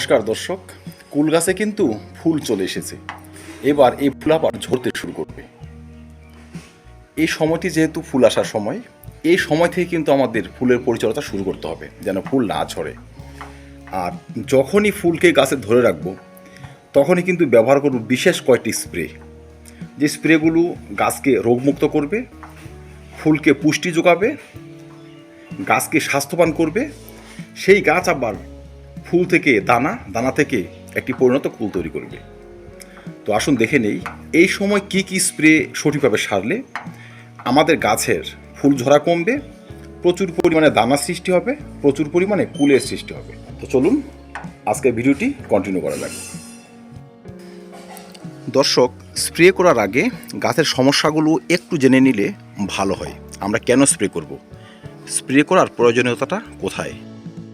নমস্কার দর্শক। কুল গাছে কিন্তু ফুল চলে এসেছে। এবার এই ফুল আবার ঝরতে শুরু করবে। এই সময়টি যেহেতু ফুল আসার সময়, এই সময় থেকে কিন্তু আমাদের ফুলের পরিচর্যা শুরু করতে হবে, যেন ফুল না ঝরে। আর যখনই ফুলকে গাছে ধরে রাখব, তখনই কিন্তু ব্যবহার করব বিশেষ কয়েকটি স্প্রে। যে স্প্রেগুলো গাছকে রোগমুক্ত করবে, ফুলকে পুষ্টি যোগাবে, গাছকে স্বাস্থ্যবান করবে, সেই গাছ আবার ফুল থেকে দানা দানা থেকে একটি পরিণত কুল তৈরি করবে। তো আসুন দেখে নেই, এই সময় কি কি স্প্রে সঠিকভাবে সারলে আমাদের গাছের ফুল ঝরা কমবে, প্রচুর পরিমাণে দানা সৃষ্টি হবে, প্রচুর পরিমাণে কুলের সৃষ্টি হবে। তো চলুন, আজকের ভিডিওটি কন্টিনিউ করা যাক। দর্শক, স্প্রে করার আগে গাছের সমস্যাগুলো একটু জেনে নিলে ভালো হয়। আমরা কেন স্প্রে করব? স্প্রে করার প্রয়োজনীয়তাটা কোথায়?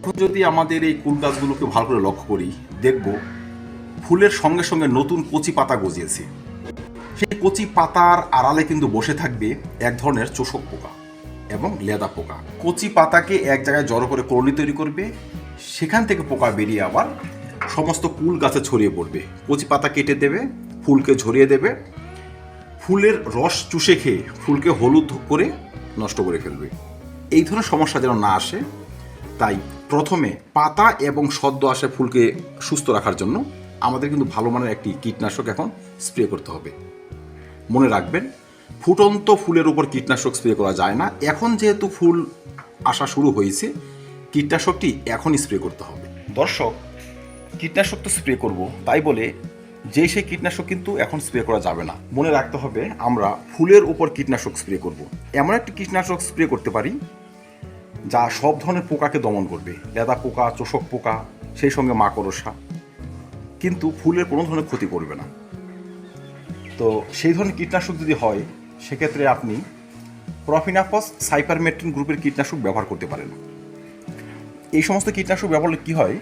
যদি আমাদের এই কুল গাছগুলোকে ভালো করে লক্ষ্য করি, দেখব ফুলের সঙ্গে সঙ্গে নতুন কচি পাতা গজিয়েছে। সেই কচি পাতার আড়ালে কিন্তু বসে থাকবে এক ধরনের চোষক পোকা এবং লেদা পোকা। কচি পাতাকে এক জায়গায় জড়ো করে কর্নি তৈরি করবে, সেখান থেকে পোকা বেরিয়ে আবার সমস্ত কুল গাছে ছড়িয়ে পড়বে। কচি পাতা কেটে দেবে, ফুলকে ঝরিয়ে দেবে, ফুলের রস চুষে খেয়ে ফুলকে হলুদ করে নষ্ট করে ফেলবে। এই ধরনের সমস্যা যেন না আসে তাই প্রথমে পাতা এবং সদ্য আসে ফুলকে সুস্থ রাখার জন্য আমাদের কিন্তু ভালো মানের একটি কীটনাশক এখন স্প্রে করতে হবে। মনে রাখবেন, ফুটন্ত ফুলের উপর কীটনাশক স্প্রে করা যায় না। এখন যেহেতু ফুল আসা শুরু হয়েছে, কীটনাশকটি এখনই স্প্রে করতে হবে। দর্শক, কীটনাশক তো স্প্রে করব, তাই বলে যে সেই কীটনাশক কিন্তু এখন স্প্রে করা যাবে না। মনে রাখতে হবে, আমরা ফুলের উপর কীটনাশক স্প্রে করব। এমন একটি কীটনাশক স্প্রে করতে পারি যা সব ধরনের পোকাকে দমন করবে। লেদা পোকা, চোষক পোকা, সেই সঙ্গে মাকড়সা। কিন্তু ফুলের কোনো ধরনের ক্ষতি করবে না। তো সেই ধরনের কীটনাশক যদি হয়, সেক্ষেত্রে আপনি প্রফিনাফস সাইপারমেট্রিন গ্রুপের কীটনাশক ব্যবহার করতে পারেন। এই সমস্ত কীটনাশক ব্যবহারে কী হয়?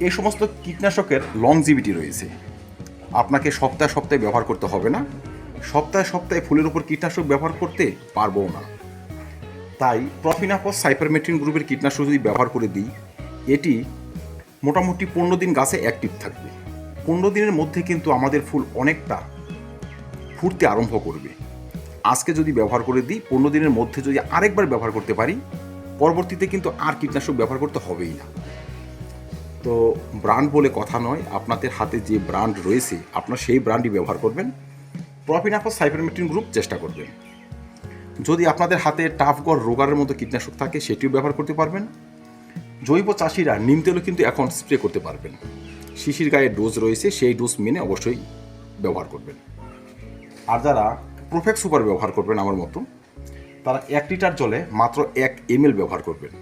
এই সমস্ত কীটনাশকের লংজিভিটি রয়েছে। আপনাকে সপ্তাহে সপ্তাহে ব্যবহার করতে হবে না। সপ্তাহে সপ্তাহে ফুলের উপর কীটনাশক ব্যবহার করতে পারব না। তাই প্রফিনাফস সাইপারমেট্রিন গ্রুপের কীটনাশক যদি ব্যবহার করে দিই, এটি মোটামুটি পনেরো দিন গাছে অ্যাক্টিভ থাকবে। পনেরো দিনের মধ্যে কিন্তু আমাদের ফুল অনেকটা ফুটতে আরম্ভ করবে। আজকে যদি ব্যবহার করে দিই, পনেরো দিনের মধ্যে যদি আরেকবার ব্যবহার করতে পারি, পরবর্তীতে কিন্তু আর কীটনাশক ব্যবহার করতে হবেই না। তো ব্র্যান্ড বলে কথা নয়, আপনাদের হাতে যে ব্র্যান্ড রয়েছে, আপনার সেই ব্র্যান্ডই ব্যবহার করবেন। প্রফিনাফস সাইপারমেট্রিন গ্রুপ চেষ্টা করবেন। যদি আপনাদের হাতে টাফগড় রোগারের মতো কীটনাশক থাকে, সেটিও ব্যবহার করতে পারবেন। জৈব চাষিরা নিম তেলও কিন্তু এখন স্প্রে করতে পারবেন। শিশির গায়ে ডোজ রয়েছে, সেই ডোজ মেনে অবশ্যই ব্যবহার করবেন। আর যারা প্রোফেক্ট সুপার ব্যবহার করবেন আমার মতো, তারা এক লিটার জলে মাত্র এক এমএল ব্যবহার করবেন।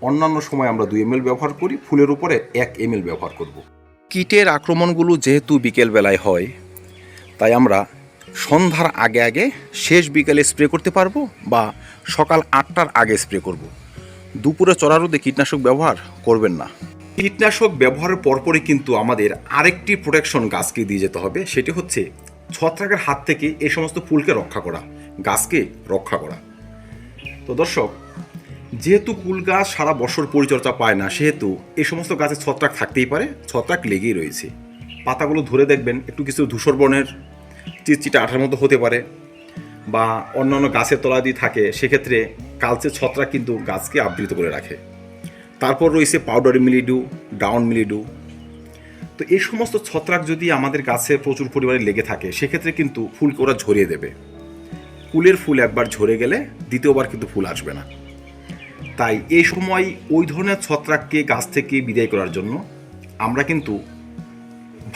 অন্যান্য সময় আমরা দুই এমএল ব্যবহার করি, ফুলের উপরে এক এমএল ব্যবহার করব। কীটের আক্রমণগুলো যেহেতু বিকেলবেলায় হয়, তাই আমরা সন্ধ্যার আগে আগে শেষ বিকালে স্প্রে করতে পারব বা সকাল আটটার আগে স্প্রে করব। দুপুরে চড়া রোদে কীটনাশক ব্যবহার করবেন না। কীটনাশক ব্যবহারের পরপরই কিন্তু আমাদের আরেকটি প্রোটেকশন গাছকে দিয়ে যেতে হবে, সেটি হচ্ছে ছত্রাকের হাত থেকে এই সমস্ত ফুলকে রক্ষা করা, গাছকে রক্ষা করা। তো দর্শক, যেহেতু কুল গাছ সারা বছর পরিচর্যা পায় না, সেহেতু এই সমস্ত গাছে ছত্রাক থাকতেই পারে, ছত্রাক লেগেই রয়েছে। পাতাগুলো ধরে দেখবেন, একটু কিছু ধূসর বর্ণের চিটচিটা আঠার মতো হতে পারে বা অন্যান্য গাছের তলা দিয়ে থাকে, সেক্ষেত্রে কালচে ছত্রাক কিন্তু গাছকে আবৃত করে রাখে। তারপর রয়েছে পাউডারি মিলিডু ডাউন মিলিডু তো এই সমস্ত ছত্রাক যদি আমাদের গাছে প্রচুর পরিমাণে লেগে থাকে, সেক্ষেত্রে কিন্তু ফুলকে ওরা ঝরিয়ে দেবে। কুলের ফুল একবার ঝরে গেলে দ্বিতীয়বার কিন্তু ফুল আসবে না। তাই এই সময় ওই ধরনের ছত্রাককে গাছ থেকে বিদায় করার জন্য আমরা কিন্তু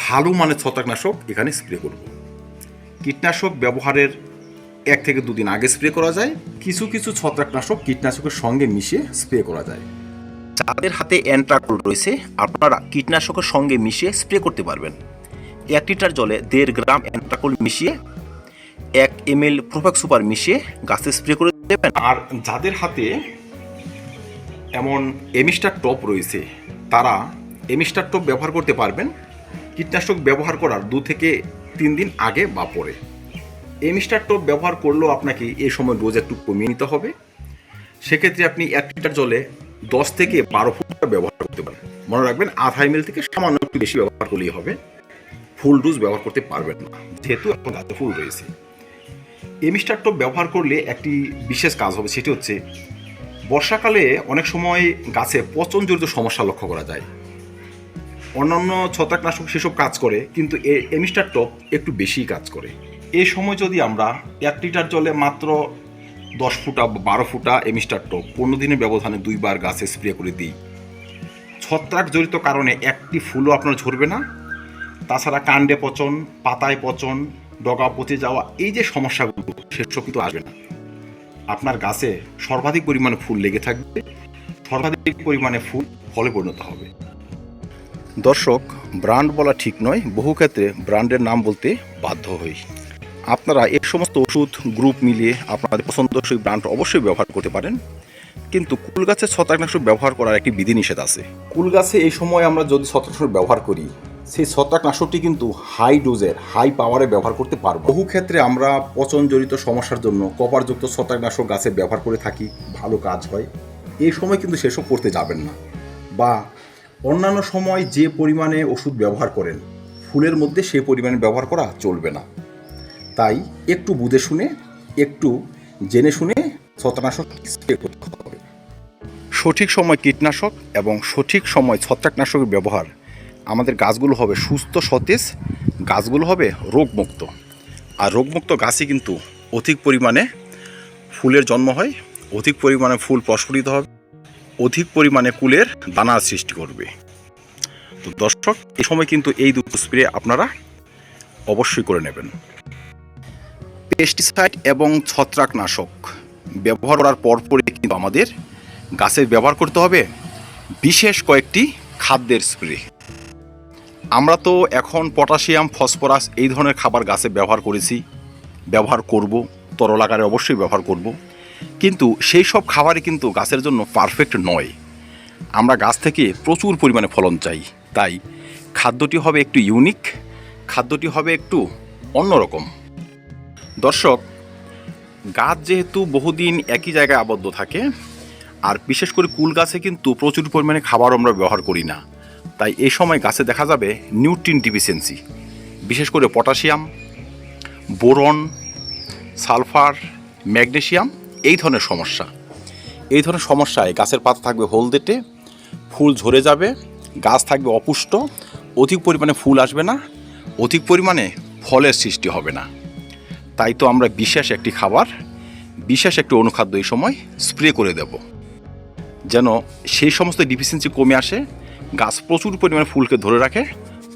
ভালো মানের ছত্রাকনাশক এখানে স্প্রে করব। কীটনাশক ব্যবহারের এক থেকে দুদিন আগে স্প্রে করা যায়। কিছু কিছু ছত্রাকনাশক কীটনাশকের সঙ্গে মিশিয়ে স্প্রে করা যায়। যাদের হাতে অ্যান্ট্রাকল রয়েছে, আপনারা কীটনাশকের সঙ্গে মিশিয়ে স্প্রে করতে পারবেন। এক লিটার জলে দেড় গ্রাম অ্যান্ট্রাকল মিশিয়ে, এক এম এল প্রোফেক্ট সুপার মিশিয়ে গাছে স্প্রে করে দেবেন। আর যাদের হাতে এমন এমিস্টার টপ রয়েছে, তারা এমিস্টার টপ ব্যবহার করতে পারবেন। কীটনাশক ব্যবহার করার দু থেকে তিন দিন আগে বা পরে। এমিস্টার টোপ ব্যবহার করলেও আপনাকে এই সময় ডোজ একটু কমিয়ে নিতে হবে। সেক্ষেত্রে আপনি এক লিটার জলে দশ থেকে বারো ফুট ব্যবহার করতে পারেন। মনে রাখবেন, আধা এমএল থেকে সামান্য একটু বেশি ব্যবহার করলেই হবে। ফুল ডোজ ব্যবহার করতে পারবেন না, যেহেতু এখন গাছে ফুল রয়েছে। এমিস্টার টোপ ব্যবহার করলে একটি বিশেষ কাজ হবে, সেটি হচ্ছে বর্ষাকালে অনেক সময় গাছে পচন জড়িত সমস্যা লক্ষ্য করা যায়। অন্যান্য ছত্রাকনাশক সেসব কাজ করে, কিন্তু এ এমিস্টার টপ একটু বেশিই কাজ করে। এই সময় যদি আমরা এক লিটার জলে মাত্র দশ ফুটা বা বারো ফুটা এমিস্টার টপ পনেরো দিনের ব্যবধানে দুইবার গাছে স্প্রে করে দিই। ছত্রাক জড়িত কারণে একটি ফুলও আপনার ঝরবে না। তাছাড়া কাণ্ডে পচন, পাতায় পচন ডগা পচে যাওয়া এই যে সমস্যাগুলো সেসব কিন্তু আসবে না। আপনার গাছে সর্বাধিক পরিমাণে ফুল লেগে থাকবে। সর্বাধিক পরিমাণে ফুল ফলে পরিণত হবে। দর্শক, ব্র্যান্ড বলা ঠিক নয়, বহু ক্ষেত্রে ব্র্যান্ডের নাম বলতে বাধ্য হই। আপনারা এই সমস্ত ওষুধ, গ্রুপ মিলিয়ে আপনাদের পছন্দসই ব্র্যান্ড অবশ্যই ব্যবহার করতে পারেন। কিন্তু কুল গাছের ছত্রাকনাশক ব্যবহার করার একটি বিধিনিষেধ আছে। কুল গাছে এই সময় আমরা যদি ছত্রাকনাশক ব্যবহার করি, সেই ছত্রাকনাশকটি কিন্তু হাই ডোজের হাই পাওয়ারে ব্যবহার করতে পারব। বহু ক্ষেত্রে আমরা পচন জড়িত সমস্যার জন্য কপারযুক্ত ছত্রাকনাশক গাছে ব্যবহার করে থাকি, ভালো কাজ হয়। এই সময় কিন্তু সেসব করতে যাবেন না। বা অন্যান্য সময় যে পরিমাণে ওষুধ ব্যবহার করেন, ফুলের মধ্যে সে পরিমাণে ব্যবহার করা চলবে না। তাই একটু বুঝে শুনে, একটু জেনে শুনে ছত্রাকনাশক স্প্রে করতে হবে। সঠিক সময় কীটনাশক এবং সঠিক সময় ছত্রাকনাশকের ব্যবহার। আমাদের গাছগুলো হবে সুস্থ, সতেজ, গাছগুলো হবে রোগমুক্ত। আর রোগমুক্ত গাছই কিন্তু অধিক পরিমাণে ফুলের জন্ম হয়, অধিক পরিমাণে ফুল প্রস্ফুটিত হবে। অধিক পরিমাণে কুলের দানার সৃষ্টি করবে। তো দর্শক এই সময় কিন্তু এই দুটো স্প্রে আপনারা অবশ্যই করে নেবেন। পেস্টিসাইড এবং ছত্রাকনাশক ব্যবহার করার পরপরই কিন্তু আমাদের গাছের ব্যবহার করতে হবে বিশেষ কয়েকটি খাদ্যের স্প্রে। আমরা তো এখন পটাশিয়াম, ফসফরাস এই ধরনের খাবার গাছে ব্যবহার করেছি, ব্যবহার করব, তরল আকারে অবশ্যই ব্যবহার করব। কিন্তু সেই সব খাবারই কিন্তু গাছের জন্য পারফেক্ট নয়। আমরা গাছ থেকে প্রচুর পরিমাণে ফলন চাই। তাই খাদ্যটি হবে একটু ইউনিক খাদ্যটি হবে একটু অন্যরকম। দর্শক, গাছ যেহেতু বহুদিন একই জায়গায় আবদ্ধ থাকে, আর বিশেষ করে কুল গাছে কিন্তু প্রচুর পরিমাণে খাবার আমরা ব্যবহার করি না। তাই এই সময় গাছে দেখা যাবে নিউট্রিন ডিফিসিয়েন্সি বিশেষ করে পটাশিয়াম বোরন সালফার ম্যাগনেসিয়াম এই ধরনের সমস্যা। এই ধরনের সমস্যায় গাছের পাতা থাকবে হলদেটে, ফুল ঝরে যাবে, গাছ থাকবে অপুষ্ট, অধিক পরিমাণে ফুল আসবে না, অধিক পরিমাণে ফলের সৃষ্টি হবে না। তাই তো আমরা বিশেষ একটি খাবার, বিশেষ একটি অনুখাদ্য এই সময় স্প্রে করে দেব। যেন সেই সমস্ত ডিফিসিয়েন্সি কমে আসে, গাছ প্রচুর পরিমাণে ফুলকে ধরে রাখে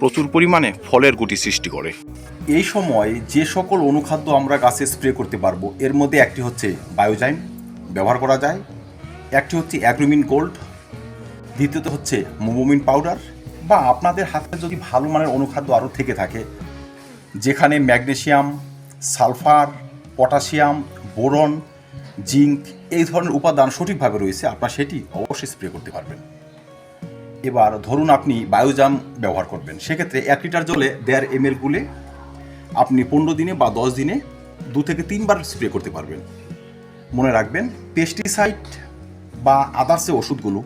প্রচুর পরিমাণে ফলের গুটি সৃষ্টি করে। এই সময় যে সকল অনুখাদ্য আমরা গাছে স্প্রে করতে পারব, এর মধ্যে একটি হচ্ছে বায়োজাইম ব্যবহার করা যায়, একটি হচ্ছে অ্যাগ্রোমিন গোল্ড, দ্বিতীয়ত হচ্ছে মোমোমিন পাউডার বা আপনাদের হাতে যদি ভালো মানের অনুখাদ্য আরও থেকে থাকে, যেখানে magnesium, sulphur, potassium, boron, zinc এই ধরনের উপাদান সঠিকভাবে রয়েছে, আপনারা সেটি অবশ্যই স্প্রে করতে পারবেন। এবার ধরুন আপনি বায়োজাম ব্যবহার করবেন। সেক্ষেত্রে এক লিটার জলে দেড় এম এল গুলে আপনি পনেরো দিনে বা দশ দিনে দু থেকে তিনবার স্প্রে করতে পারবেন। মনে রাখবেন পেস্টিসাইড বা আদার্স ওষুধগুলো,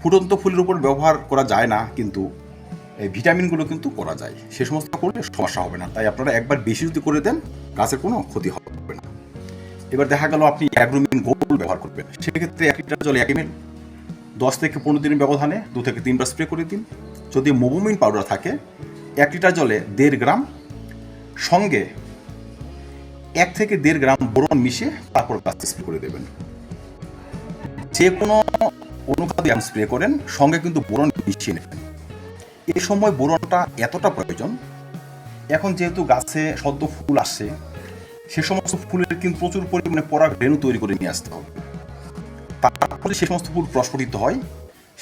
ফুটন্ত ফুলের উপর ব্যবহার করা যায় না, কিন্তু এই ভিটামিনগুলো কিন্তু করা যায়। সে সমস্ত করলে সমস্যা হবে না। তাই আপনারা একবার বেশি যদি করে দেন গাছের কোনো ক্ষতি হবে না। এবার দেখা গেল আপনি অ্যাগ্রোমিন গোল্ড ব্যবহার করবেন। সেক্ষেত্রে এক লিটার জলে এক এমএল দশ থেকে পনেরো দিনের ব্যবধানে দু থেকে তিনবার স্প্রে করে দিন। যদি মোবোমিন পাউডার থাকে, এক লিটার জলে দেড় গ্রাম, সঙ্গে এক থেকে দেড় গ্রাম বোরন মিশিয়ে তারপর গাছ স্প্রে করে দেবেন। যে কোনো অনুখাদ্য স্প্রে করেন, সঙ্গে কিন্তু বোরন মিশিয়ে নেবেন। এই সময় বোরনটা এতটা প্রয়োজন, এখন যেহেতু গাছে সদ্য ফুল আসছে, সে সমস্ত ফুলের কিন্তু প্রচুর পরিমাণে পরাগ রেণু তৈরি করে নিয়ে আসতে হবে। তারপরে সে সমস্ত ফুল প্রস্ফুটিত হয়,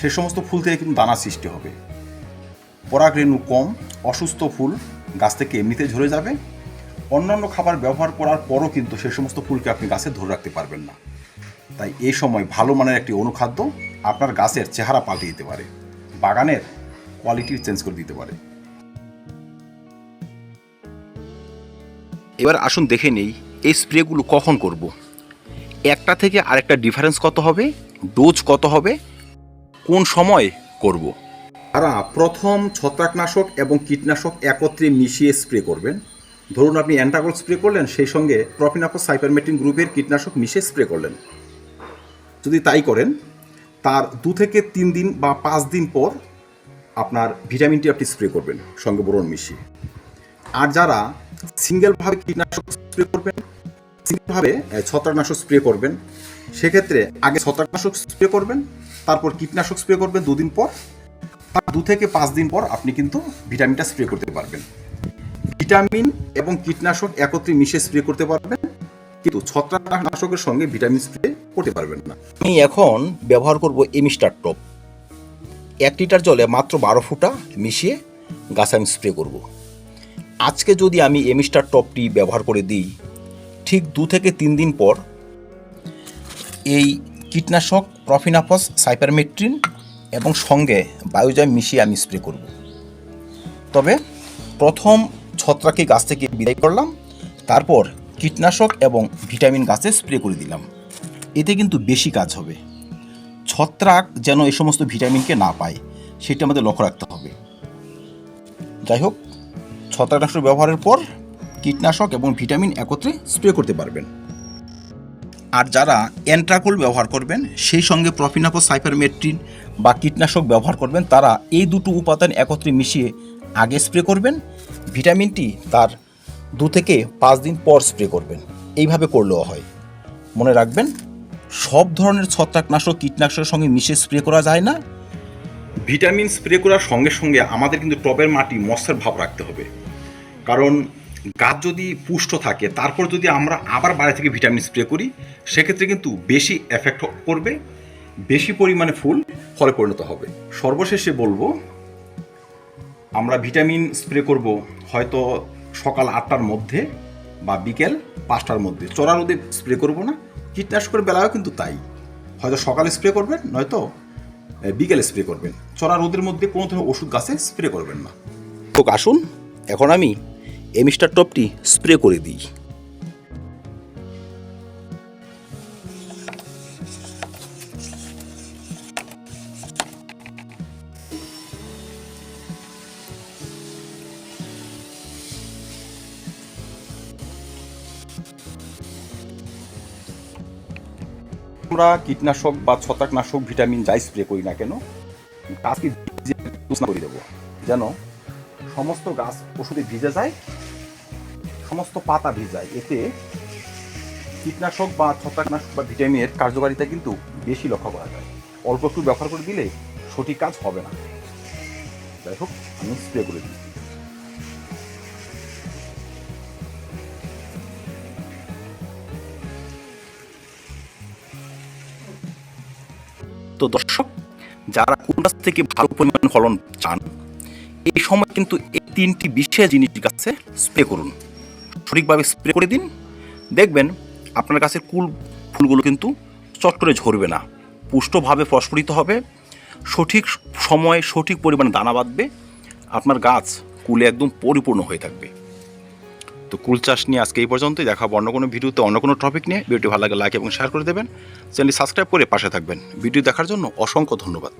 সে সমস্ত ফুল থেকে কিন্তু দানা সৃষ্টি হবে। পরাগ রেণু কম, অসুস্থ ফুল গাছ থেকে এমনিতে ঝরে যাবে। অন্যান্য খাবার ব্যবহার করার পরও কিন্তু সে সমস্ত ফুলকে আপনি গাছে ধরে রাখতে পারবেন না। তাই এই সময় ভালো মানের একটি অনুখাদ্য আপনার গাছের চেহারা পাল্টে দিতে পারে, বাগানের কোয়ালিটি চেঞ্জ করে দিতে পারে। এবার আসুন দেখে নেই, এই স্প্রেগুলো কখন করব। একটা থেকে আরেকটা ডিফারেন্স কত হবে? ডোজ কত হবে? কোন সময় করব। তারা প্রথম ছত্রাকনাশক এবং কীটনাশক একত্রে মিশিয়ে স্প্রে করবেন। ধরুন আপনি অ্যান্টাগল স্প্রে করলেন, সেই সঙ্গে প্রফিনাফস সাইপারমেটিন গ্রুপের কীটনাশক মিশিয়ে স্প্রে করলেন। যদি তাই করেন, তার দু থেকে তিন দিন বা পাঁচ দিন পর আপনার ভিটামিনটি আপনি স্প্রে করবেন, সঙ্গে বোরন মিশিয়ে। আর যারা সিঙ্গেলভাবে কীটনাশক স্প্রে করবেন সিঙ্গেলভাবে ছত্রাকনাশক স্প্রে করবেন। সেক্ষেত্রে আগে ছত্রাকনাশক স্প্রে করবেন, তারপর কীটনাশক স্প্রে করবেন দুদিন পর। দু থেকে পাঁচ দিন পর আপনি কিন্তু ভিটামিনটা স্প্রে করতে পারবেন। ভিটামিন এবং কীটনাশক একত্রে মিশিয়ে স্প্রে করতে পারবেন, কিন্তু ছত্রাকনাশকের সঙ্গে ভিটামিন স্প্রে করতে পারবেন না। আমি এখন ব্যবহার করব এমিস্টার টপ। এক লিটার জলে মাত্র বারো ফুটা মিশিয়ে গাছ আমি স্প্রে করব। আজকে যদি আমি এমিস্টার টপটি ব্যবহার করে দিই ঠিক দু থেকে তিন দিন পর এই কীটনাশক প্রফিনাফস, সাইপারমেট্রিন এবং সঙ্গে বায়োজাম মিশিয়ে আমি স্প্রে করব। তবে প্রথম ছত্রাকে গাছ থেকে বিদায় করলাম, তারপর কীটনাশক এবং ভিটামিন গাছে স্প্রে করে দিলাম। এতে কিন্তু বেশি কাজ হবে। ছত্রাক যেন এই সমস্ত ভিটামিনকে না পায়, সেটা আমাদের লক্ষ্য রাখতে হবে। যাই হোক, ছত্রাকনাশক ব্যবহারের পর কীটনাশক এবং ভিটামিন একত্রে স্প্রে করতে পারবেন। আর যারা অ্যান্ট্রাকোল ব্যবহার করবেন, সেই সঙ্গে প্রফিনাফো সাইপারমেট্রিন বা কীটনাশক ব্যবহার করবেন, তারা এই দুটো উপাদান একত্রে মিশিয়ে আগে স্প্রে করবেন। ভিটামিনটি তার দু থেকে পাঁচ দিন পর স্প্রে করবেন। এইভাবে করলেও হয়। মনে রাখবেন, সব ধরনের ছত্রাকনাশক কীটনাশকের সঙ্গে মিশে স্প্রে করা যায় না। ভিটামিন স্প্রে করার সঙ্গে সঙ্গে আমাদের কিন্তু টবের মাটি মশার ভাব রাখতে হবে। কারণ গাছ যদি পুষ্ট থাকে, তারপর যদি আমরা আবার বাইরে থেকে ভিটামিন স্প্রে করি, সেক্ষেত্রে কিন্তু বেশি এফেক্ট করবে বেশি পরিমাণে ফুল ফলে পরিণত হবে। সর্বশেষে বলব, আমরা ভিটামিন স্প্রে করব হয়তো সকাল আটটার মধ্যে বা বিকেল পাঁচটার মধ্যে। চড়া রোদে স্প্রে করব না কীটনাশকের বেলায়ও কিন্তু তাই। হয়তো সকালে স্প্রে করবেন, নয়তো বিকেলে স্প্রে করবেন। চড়া রোদের মধ্যে কোনো ধরনের ওষুধ গাছে স্প্রে করবেন না। তো আসুন, এখন আমি এমিস্টার টপটি স্প্রে করে দিই। আমরা কীটনাশক বা ছত্রাকনাশক ভিটামিন যাই স্প্রে করি না কেন, গাছকে করে দেবো। যেন সমস্ত গাছ ওষুধে ভিজে যায় সমস্ত পাতা ভিজায়। এতে কীটনাশক বা ছত্রাকনাশক বা ভিটামিনের কার্যকারিতা কিন্তু বেশি লক্ষ্য করা যায়। অল্প একটু ব্যবহার করে দিলে সঠিক কাজ হবে না। যাই হোক, আমি স্প্রে করে দিই তো দর্শক, যারা কোন গাছ থেকে ভালো পরিমাণ ফলন চান, এই সময় কিন্তু এই তিনটি বিশেষ জিনিস গাছে স্প্রে করুন। সঠিকভাবে স্প্রে করে দিন। দেখবেন আপনার গাছের কুল ফুলগুলো কিন্তু চট করে ঝরবে না। পুষ্টভাবে প্রস্ফুটিত হবে। সঠিক সময়ে সঠিক পরিমাণে দানা বাঁধবে। আপনার গাছ কুলে একদম পরিপূর্ণ হয়ে থাকবে। তো কুল চাষ নিয়ে আজকে এই পর্যন্তই। দেখা অন্য কোনো ভিডিওতে, অন্য কোনো টপিক নিয়ে। ভিডিওটি ভালো লাগে লাইক এবং শেয়ার করে দেবেন। চ্যানেলটি সাবস্ক্রাইব করে পাশে থাকবেন। ভিডিও দেখার জন্য অসংখ্য ধন্যবাদ।